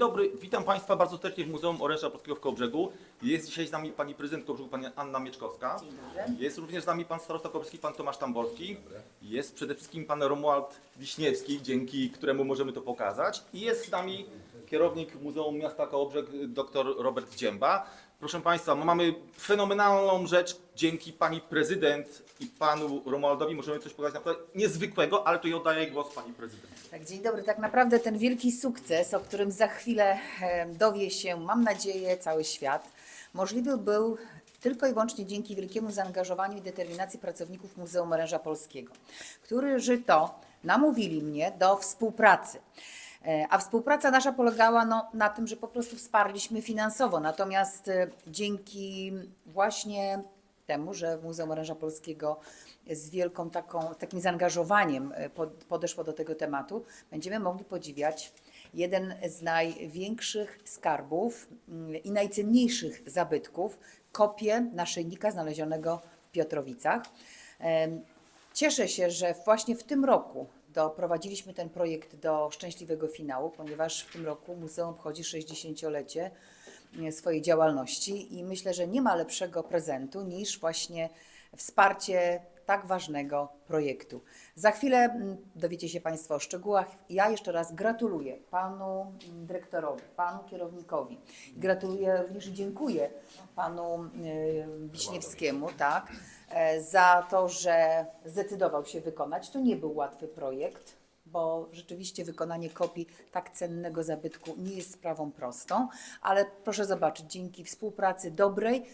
dobry, witam Państwa bardzo serdecznie w Muzeum Oręża Polskiego w Kołobrzegu. Jest dzisiaj z nami Pani Prezydent Kołobrzegu, Pani Anna Mieczkowska. Dzień dobry. Jest również z nami Pan Starosta Kołobrzegi, Pan Tomasz Tamborski. Jest przede wszystkim Pan Romuald Wiśniewski, dzięki któremu możemy to pokazać. I jest z nami kierownik Muzeum Miasta Kołobrzeg, dr Robert Dzięba. Proszę Państwa, no mamy fenomenalną rzecz. Dzięki Pani Prezydent i Panu Romualdowi możemy coś pokazać naprawdę niezwykłego, ale to ja oddaję głos Pani Prezydent. Tak, dzień dobry. Tak naprawdę ten wielki sukces, o którym za chwilę dowie się, mam nadzieję, cały świat, możliwy był tylko i wyłącznie dzięki wielkiemu zaangażowaniu i determinacji pracowników Muzeum Oręża Polskiego, którzy to namówili mnie do współpracy. E, A współpraca nasza polegała no, na tym, że po prostu wsparliśmy finansowo. Natomiast e, dzięki właśnie temu, że Muzeum Oręża Polskiego z wielką taką, takim zaangażowaniem e, pod- podeszło do tego tematu, będziemy mogli podziwiać jeden z największych skarbów mm, i najcenniejszych zabytków, kopię naszyjnika znalezionego w Piotrowicach. Cieszę się, że właśnie w tym roku doprowadziliśmy ten projekt do szczęśliwego finału, ponieważ w tym roku muzeum obchodzi 60-lecie e, swojej działalności i myślę, że nie ma lepszego prezentu niż właśnie wsparcie tak ważnego projektu. Za chwilę mm, dowiecie się Państwo o szczegółach. Ja jeszcze raz gratuluję panu mm, dyrektorowi, panu kierownikowi. Gratuluję również i dziękuję panu e, Wiśniewskiemu, tak, e, za to, że zdecydował się wykonać. To nie był łatwy projekt, bo rzeczywiście wykonanie kopii tak cennego zabytku nie jest sprawą prostą, ale proszę zobaczyć, dzięki współpracy dobrej,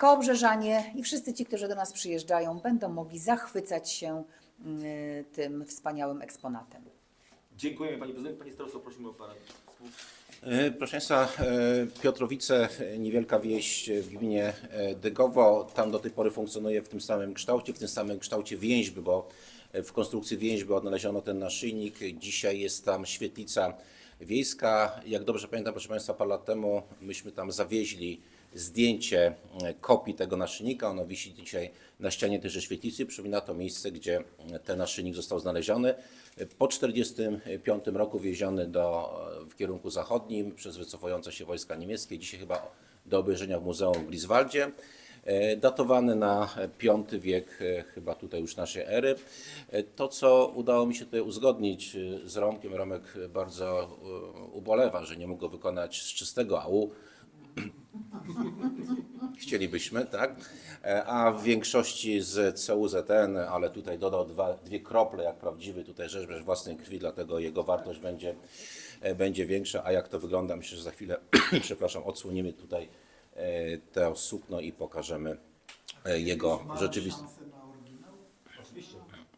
Kołbrzeżanie i wszyscy ci, którzy do nas przyjeżdżają, będą mogli zachwycać się y, tym wspaniałym eksponatem. Dziękujemy Pani Prezydent. Panie Starosto, prosimy o parę słów. E, Proszę Państwa, e, Piotrowice, niewielka wieś w gminie e, Degowo. Tam do tej pory funkcjonuje w tym samym kształcie, w tym samym kształcie więźby, bo w konstrukcji więźby odnaleziono ten naszyjnik. Dzisiaj jest tam świetlica wiejska. Jak dobrze pamiętam, proszę Państwa, parę lat temu myśmy tam zawieźli zdjęcie e, kopii tego naszyjnika. Ono wisi dzisiaj na ścianie tejże świetlicy. Przypomina to miejsce, gdzie e, ten naszyjnik został znaleziony. E, Po 1945 roku wieziony do, w kierunku zachodnim przez wycofujące się wojska niemieckie. Dzisiaj chyba do obejrzenia w Muzeum w Griswaldzie. Datowany na V wiek chyba tutaj już naszej ery. To, co udało mi się tutaj uzgodnić z Romkiem, Romek bardzo ubolewa, że nie mógł go wykonać z czystego AU, Chcielibyśmy, tak? E, A w większości z CUZN, ale tutaj dodał dwa, dwie krople, jak prawdziwy tutaj rzeźbiarz własnej krwi, dlatego jego wartość będzie, e, będzie większa. A jak to wygląda, myślę, że za chwilę, przepraszam, odsłonimy tutaj e, to sukno i pokażemy e, jego rzeczywistość.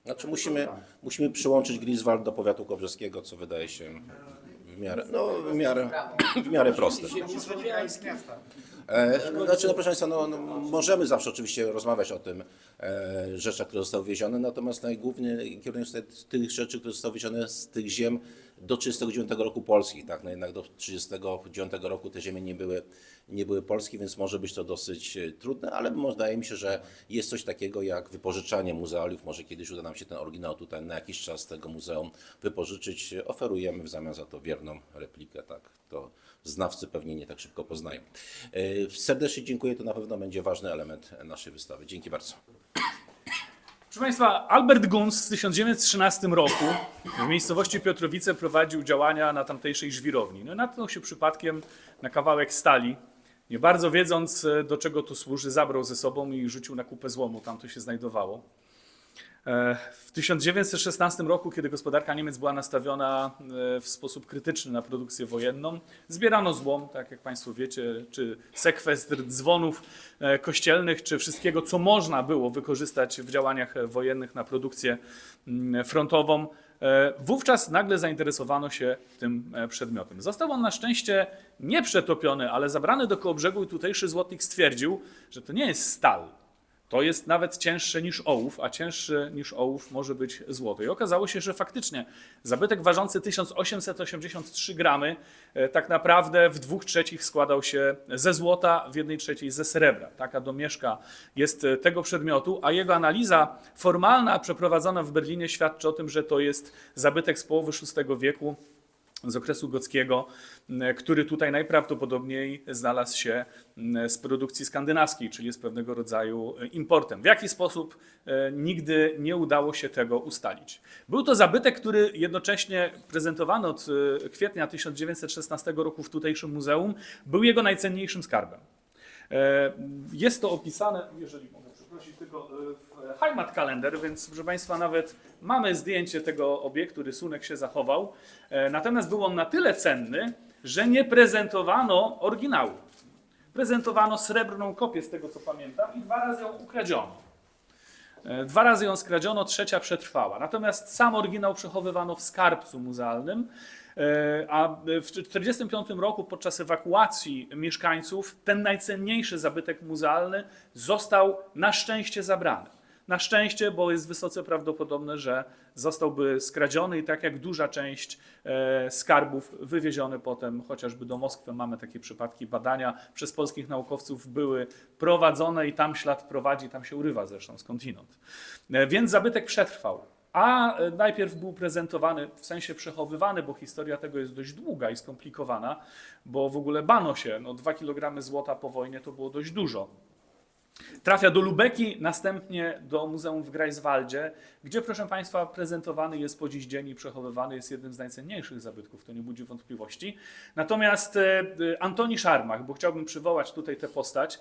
Znaczy musimy, musimy przyłączyć Griswald do powiatu kobrzeskiego, co wydaje się w miarę, no, w miarę, w miarę proste. E, Znaczy, no proszę Państwa, no, no, możemy zawsze oczywiście rozmawiać o tym e, rzeczach, które zostały wiezione, natomiast najgłówniej kierunek jest tych rzeczy, które zostały wiezione z tych ziem do 1939 roku polskich, tak, no jednak do 1939 roku te ziemie nie były, nie były polskie, więc może być to dosyć e, trudne, ale wydaje mi się, że jest coś takiego jak wypożyczanie muzealiów, może kiedyś uda nam się ten oryginał tutaj na jakiś czas tego muzeum wypożyczyć, oferujemy w zamian za to wierną replikę, tak, to znawcy pewnie nie tak szybko poznają. E, Serdecznie dziękuję, to na pewno będzie ważny element naszej wystawy. Dzięki bardzo. Proszę Państwa, Albert Guns w 1913 roku w miejscowości Piotrowice prowadził działania na tamtejszej żwirowni. No, natknął się przypadkiem na kawałek stali. Nie bardzo wiedząc, e, do czego to służy, zabrał ze sobą i rzucił na kupę złomu. Tam to się znajdowało. W 1916 roku, kiedy gospodarka Niemiec była nastawiona e, w sposób krytyczny na produkcję wojenną, zbierano złom, tak jak Państwo wiecie, czy sekwestr dzwonów e, kościelnych, czy wszystkiego, co można było wykorzystać w działaniach wojennych na produkcję mm, frontową. E, Wówczas nagle zainteresowano się tym przedmiotem. Został on na szczęście nie przetopiony, ale zabrany do Kołobrzegu i tutejszy złotnik stwierdził, że to nie jest stal, to jest nawet cięższe niż ołów, a cięższy niż ołów może być złoto. I okazało się, że faktycznie zabytek ważący 1883 gramy e, tak naprawdę w dwóch trzecich składał się ze złota, w jednej trzeciej ze srebra. Taka domieszka jest e, tego przedmiotu, a jego analiza formalna przeprowadzona w Berlinie świadczy o tym, że to jest zabytek z połowy VI wieku z okresu gockiego, m, który tutaj najprawdopodobniej znalazł się m, z produkcji skandynawskiej, czyli jest pewnego rodzaju e, importem. W jaki sposób e, nigdy nie udało się tego ustalić. Był to zabytek, który jednocześnie prezentowany od e, kwietnia 1916 roku w tutejszym muzeum, był jego najcenniejszym skarbem. Jest to opisane, jeżeli mogę przeprosić, tylko e, w Kalender, więc proszę Państwa, nawet mamy zdjęcie tego obiektu, rysunek się zachował. E, Natomiast był on na tyle cenny, że nie prezentowano oryginału. Prezentowano srebrną kopię, z tego co pamiętam, i dwa razy ją ukradziono. E, Dwa razy ją skradziono, trzecia przetrwała. Natomiast sam oryginał przechowywano w skarbcu muzealnym, e, a w 1945 roku podczas ewakuacji mieszkańców ten najcenniejszy zabytek muzealny został na szczęście zabrany. Na szczęście, bo jest wysoce prawdopodobne, że zostałby skradziony i tak jak duża część e, skarbów wywieziony potem chociażby do Moskwy. Mamy takie przypadki badania przez polskich naukowców były prowadzone i tam ślad prowadzi, tam się urywa zresztą skądinąd. E, Więc zabytek przetrwał. A e, najpierw był prezentowany, w sensie przechowywany, bo historia tego jest dość długa i skomplikowana, bo w ogóle bano się, no 2 kg złota po wojnie to było dość dużo. Trafia do Lubeki, następnie do Muzeum w Greifswaldzie, gdzie, proszę Państwa, prezentowany jest po dziś dzień i przechowywany jest jednym z najcenniejszych zabytków, to nie budzi wątpliwości. Natomiast e, e, Antoni Szarmach, bo chciałbym przywołać tutaj tę postać,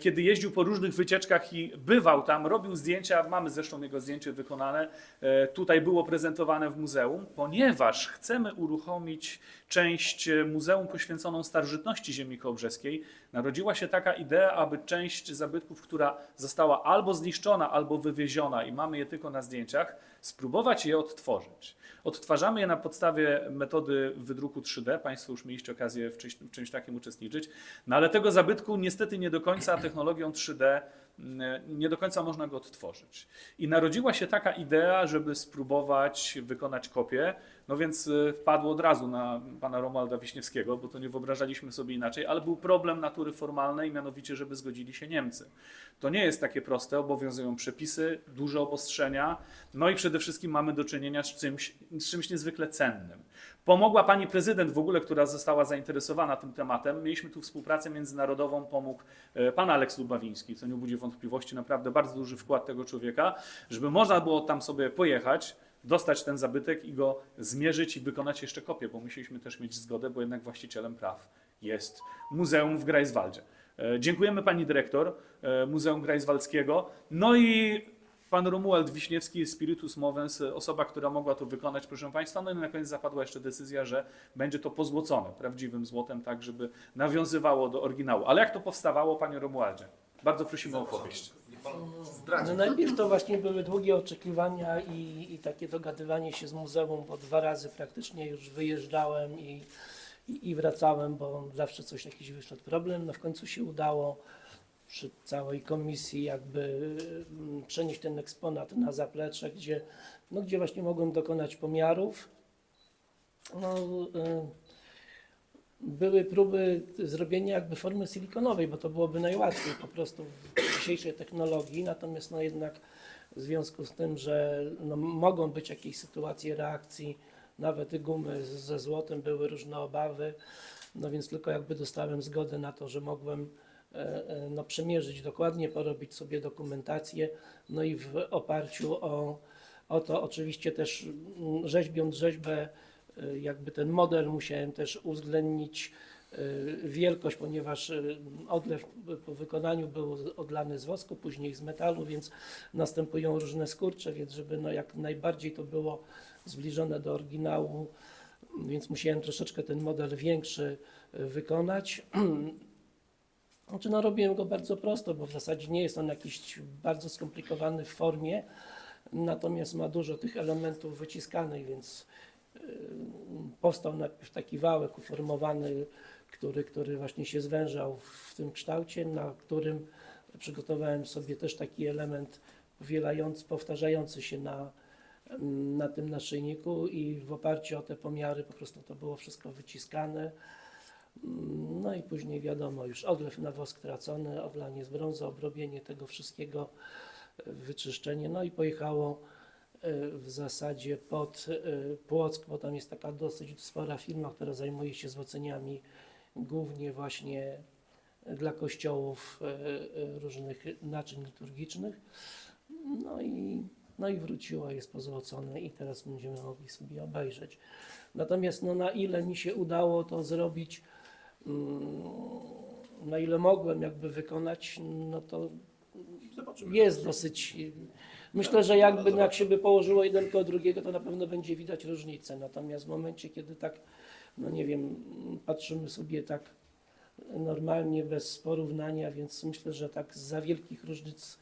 kiedy jeździł po różnych wycieczkach i bywał tam, robił zdjęcia, mamy zresztą jego zdjęcie wykonane, e, tutaj było prezentowane w muzeum, ponieważ chcemy uruchomić część e, muzeum poświęconą starożytności ziemi kołbrzeskiej, narodziła się taka idea, aby część zabytków, która została albo zniszczona, albo wywieziona i mamy je tylko na zdjęciach, spróbować je odtworzyć. Odtwarzamy je na podstawie metody wydruku 3D. Państwo już mieliście okazję w czymś, w czymś takim uczestniczyć. No ale tego zabytku niestety nie do końca technologią 3D mm, nie do końca można go odtworzyć. I narodziła się taka idea, żeby spróbować wykonać kopię. No więc y, wpadło od razu na pana Romualda Wiśniewskiego, bo to nie wyobrażaliśmy sobie inaczej, ale był problem natury formalnej, mianowicie, żeby zgodzili się Niemcy. To nie jest takie proste, obowiązują przepisy, duże obostrzenia, no i przede wszystkim mamy do czynienia z czymś, z czymś niezwykle cennym. Pomogła pani prezydent w ogóle, która została zainteresowana tym tematem. Mieliśmy tu współpracę międzynarodową, pomógł e, pan Aleks Lubawiński, co nie budzi wątpliwości, naprawdę bardzo duży wkład tego człowieka, żeby można było tam sobie pojechać, dostać ten zabytek i go zmierzyć i wykonać jeszcze kopię, bo musieliśmy też mieć zgodę, bo jednak właścicielem praw jest Muzeum w Greifswaldzie. E, Dziękujemy pani dyrektor e, Muzeum Greifswaldzkiego. No i pan Romuald Wiśniewski, Spiritus Movens, osoba, która mogła to wykonać, proszę państwa. No i na koniec zapadła jeszcze decyzja, że będzie to pozłocone prawdziwym złotem, tak żeby nawiązywało do oryginału. Ale jak to powstawało, panie Romualdzie? Bardzo prosimy o opowieść. No najpierw to właśnie były długie oczekiwania i, i takie dogadywanie się z muzeum, bo dwa razy praktycznie już wyjeżdżałem i, i, i wracałem, bo zawsze coś jakiś wyszedł problem. No w końcu się udało przy całej komisji jakby mm, przenieść ten eksponat na zaplecze, gdzie, no, gdzie właśnie mogłem dokonać pomiarów. No, y, były próby zrobienia jakby formy silikonowej, bo to byłoby najłatwiej po prostu w dzisiejszej technologii, natomiast no jednak w związku z tym, że no mogą być jakieś sytuacje reakcji, nawet gumy ze złotem, były różne obawy, no więc tylko jakby dostałem zgodę na to, że mogłem no, przemierzyć dokładnie, porobić sobie dokumentację, no i w oparciu o, o to oczywiście też mm, rzeźbiąc rzeźbę y, jakby ten model musiałem też uwzględnić wielkość, ponieważ odlew po wykonaniu był odlany z wosku, później z metalu, więc następują różne skurcze, więc żeby no jak najbardziej to było zbliżone do oryginału, więc musiałem troszeczkę ten model większy wykonać. Znaczy no robiłem go bardzo prosto, bo w zasadzie nie jest on jakiś bardzo skomplikowany w formie, natomiast ma dużo tych elementów wyciskanych, więc y, powstał najpierw taki wałek uformowany, który, który właśnie się zwężał w tym kształcie, na którym przygotowałem sobie też taki element powielający, powtarzający się na, na tym naszyjniku i w oparciu o te pomiary po prostu to było wszystko wyciskane. No i później wiadomo, już odlew na wosk tracony, odlanie z brązu, obrobienie tego wszystkiego, e, wyczyszczenie, no i pojechało w zasadzie pod e, Płock, bo tam jest taka dosyć spora firma, która zajmuje się złoceniami głównie właśnie dla kościołów e, e, różnych naczyń liturgicznych. No i, no i wróciło, jest pozłocone i teraz będziemy mogli sobie obejrzeć. Natomiast no, na ile mi się udało to zrobić, na ile mogłem jakby wykonać, no to Zobaczymy. jest dosyć. Myślę, że jakby jak się by położyło jeden koło drugiego, to na pewno będzie widać różnicę. Natomiast w momencie, kiedy tak, no nie wiem, patrzymy sobie tak normalnie, bez porównania, więc myślę, że tak za wielkich różnic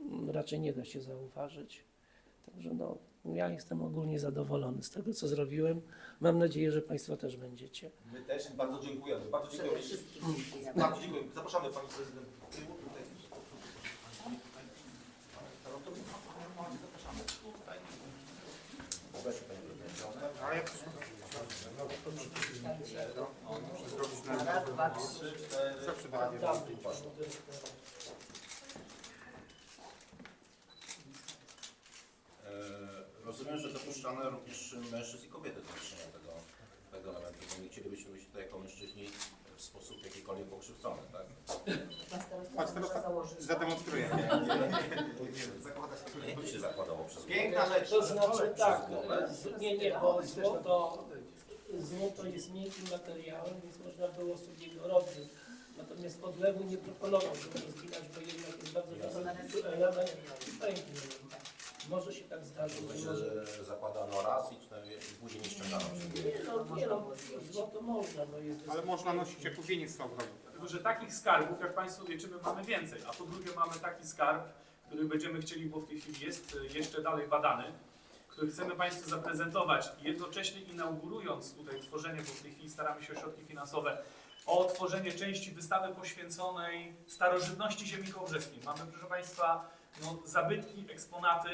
mm, raczej nie da się zauważyć. Także no, ja jestem ogólnie zadowolony z tego, co zrobiłem. Mam nadzieję, że Państwo też będziecie. My też bardzo dziękujemy. Bardzo dziękujemy. Bardzo dziękuję. Zapraszamy Pani Prezydent. tutaj. Zapraszamy. Tutaj. Raz, dwa, trzy. Trzy, cztery, E, Rozumiem, że dopuszczane również mężczyzn i kobiety do czynienia tego, tego elementu, bo nie chcielibyśmy być tutaj jako mężczyźni w sposób jakikolwiek pokrzywdzony, tak? Pan starosta założyć. Zademonstruję. Zakładać Nie to się zakładało przez głowę. Piękna rzecz. To znaczy tak, nie, nie, bo złoto, złoto jest miękkim materiałem, więc można było sobie go robić. Natomiast odlewu nie proponował, żeby rozginać, bo jednak jest bardzo często element pęknie. Może się tak zdarzyć, że Myślę, może... że zakładano raz i później nie ściągano się. Nie no, nie no, złoto można, bo jest... Ale można nosić jako wieniec na ogrodzie. Dlatego, że takich skarbów, jak Państwo wiecie, my mamy więcej. A po drugie mamy taki skarb, który będziemy chcieli, bo w tej chwili jest e, jeszcze dalej badany, który chcemy Państwu zaprezentować i jednocześnie inaugurując tutaj tworzenie, bo w tej chwili staramy się o środki finansowe, o tworzenie części wystawy poświęconej starożytności ziemi kołbrzeskiej. Mamy, proszę Państwa, no, zabytki, eksponaty,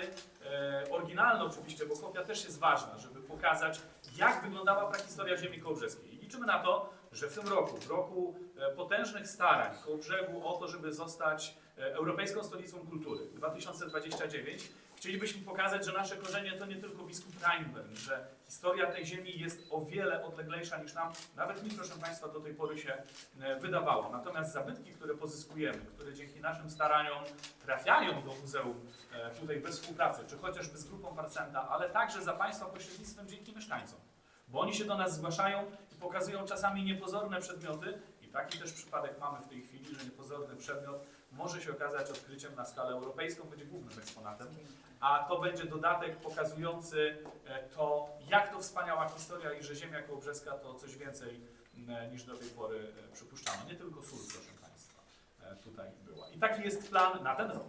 e, oryginalne oczywiście, bo kopia też jest ważna, żeby pokazać, jak wyglądała prahistoria ziemi kołbrzeskiej. I liczymy na to, że w tym roku, w roku e, potężnych starań Kołbrzegu o to, żeby zostać Europejską Stolicą Kultury 2029, chcielibyśmy pokazać, że nasze korzenie to nie tylko biskup Reinbern, że historia tej ziemi jest o wiele odleglejsza niż nam, nawet mi, proszę Państwa, do tej pory się e, wydawało. Natomiast zabytki, które pozyskujemy, które dzięki naszym staraniom trafiają do muzeum e, tutaj bez współpracy, czy chociażby z grupą Parcenta, ale także za Państwa pośrednictwem dzięki mieszkańcom. Bo oni się do nas zgłaszają i pokazują czasami niepozorne przedmioty. I taki też przypadek mamy w tej chwili, że niepozorny przedmiot może się okazać odkryciem na skalę europejską, będzie głównym eksponatem. A to będzie dodatek pokazujący e, to, jak to wspaniała historia i że ziemia kołobrzeska to coś więcej m, niż do tej pory e, przypuszczano. Nie tylko sól, proszę Państwa, e, tutaj była. I taki jest plan na ten rok.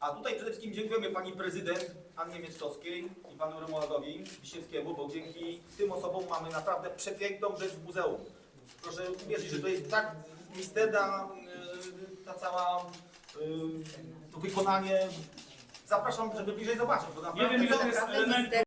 A tutaj przede wszystkim dziękujemy Pani Prezydent Annie Mieczkowskiej i Panu Romualdowi Wiśniewskiemu, bo dzięki tym osobom mamy naprawdę przepiękną rzecz w muzeum. Proszę uwierzyć, że to jest tak misterna ta cała y, to wykonanie. Zapraszam, żeby bliżej zobaczyć, bo Nie wiem, naprawdę ile to jest Naprawdę elementów mister-